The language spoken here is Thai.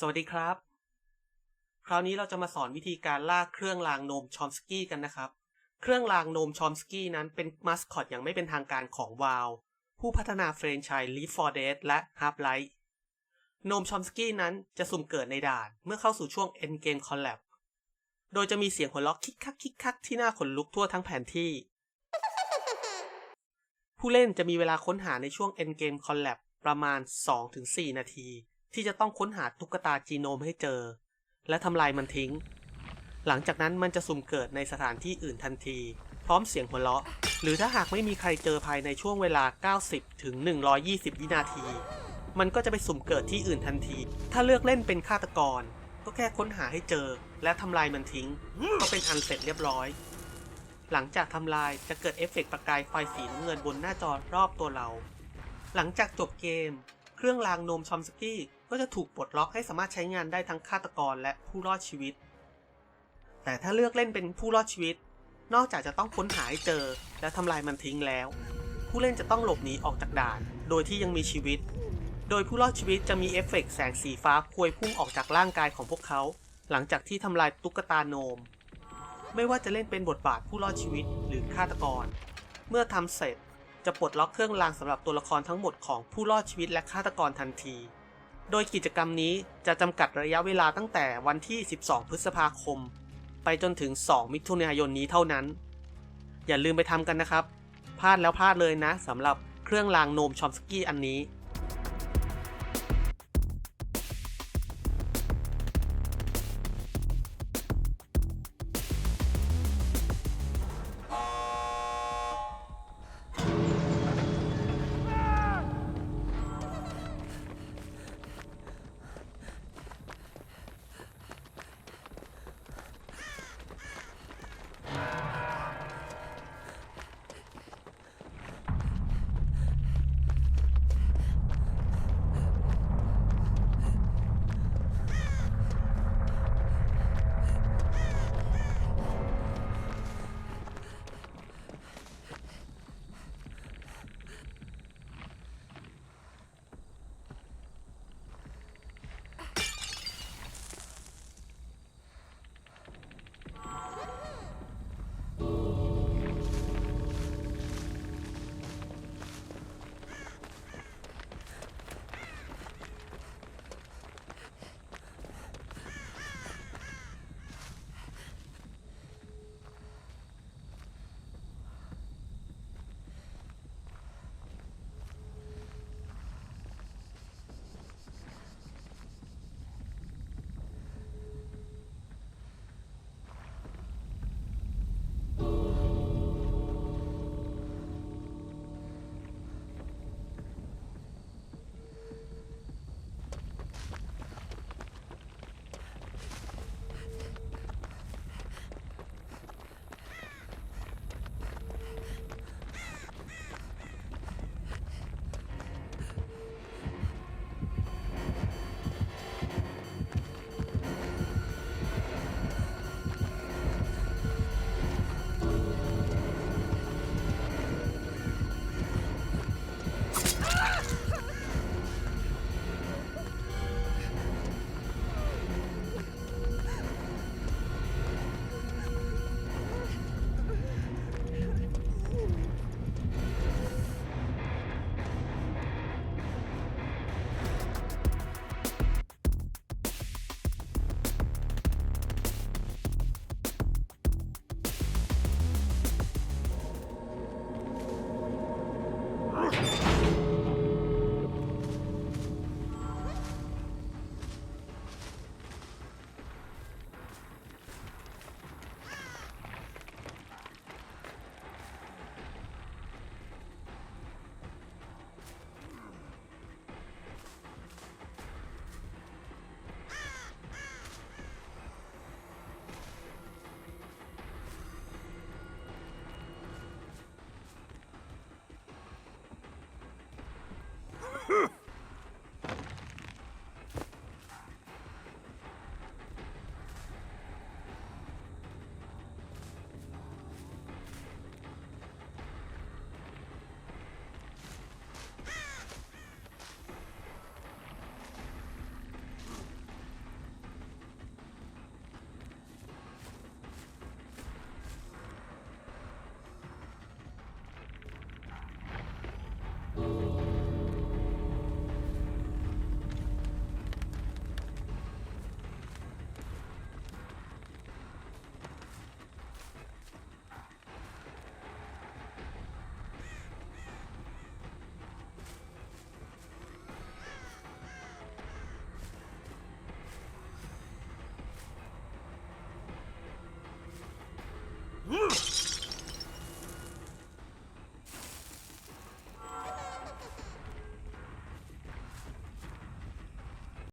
สวัสดีครับ คราวนี้เราจะมาสอนวิธีการลากเครื่องรางโนมชอมสกี้กันนะครับ เครื่องรางโนมชอมสกี้นั้นเป็นมาสคอตอย่างไม่เป็นทางการของวาวผู้พัฒนาเฟรนไชส์ Leaf for Dead และ Half Life โนมชอมสกี้นั้นจะสุ่มเกิดในด่านเมื่อเข้าสู่ช่วง End Game Collab โดยจะมีเสียงหัวเราะคิกคักคิกคักที่น่าขนลุกทั่วทั้งแผนที่ ผู้เล่นจะมีเวลาค้นหาในช่วง End Game Collab ประมาณ 2-4 นาที ที่จะต้องค้นหาตุ๊กตาจีโนมให้เจอ และทำลายมันทิ้ง หลังจากนั้นมันจะสุ่มเกิดในสถานที่อื่นทันที พร้อมเสียงหัวเราะ หรือถ้าหากไม่มีใครเจอภายในช่วงเวลา 90 ถึง 120 วินาที มันก็จะไปสุ่มเกิดที่อื่นทันที ถ้าเลือกเล่นเป็นฆาตกร ก็แค่ค้นหาให้เจอ และทำลายมันทิ้ง ก็เป็นอันเสร็จเรียบร้อย หลังจากทำลายจะเกิดเอฟเฟกต์ประกายไฟสีน้ำเงินบนหน้าจอรอบตัวเรา หลังจากจบเกม เครื่องรางโนมชอมสกี้ก็จะถูกปลดล็อกให้สามารถใช้งานได้ทั้งฆาตกรและผู้รอดชีวิต แต่ถ้าเลือกเล่นเป็นผู้รอดชีวิต นอกจากจะต้องค้นหาให้เจอ และทำลายมันทิ้งแล้ว ผู้เล่นจะต้องหลบหนีออกจากด่าน โดยที่ยังมีชีวิต โดยผู้รอดชีวิตจะมีเอฟเฟกต์แสงสีฟ้าพวยพุ่งออกจากร่างกายของพวกเขา หลังจากที่ทำลายตุ๊กตาโนม ไม่ว่าจะเล่นเป็นบทบาทผู้รอดชีวิตหรือฆาตกร เมื่อทำเสร็จ จะปลดล็อกเครื่องรางสำหรับตัวละครทั้งหมดของผู้รอดชีวิตและฆาตกรทันที โดยกิจกรรมนี้จะจำกัดระยะเวลาตั้งแต่วันที่ 12 พฤษภาคม ไปจนถึง 2 มิถุนายนนี้เท่านั้น อย่าลืมไปทำกันนะครับ พลาดแล้วพลาดเลยนะสำหรับเครื่องรางโนมชอมสกี้อันนี้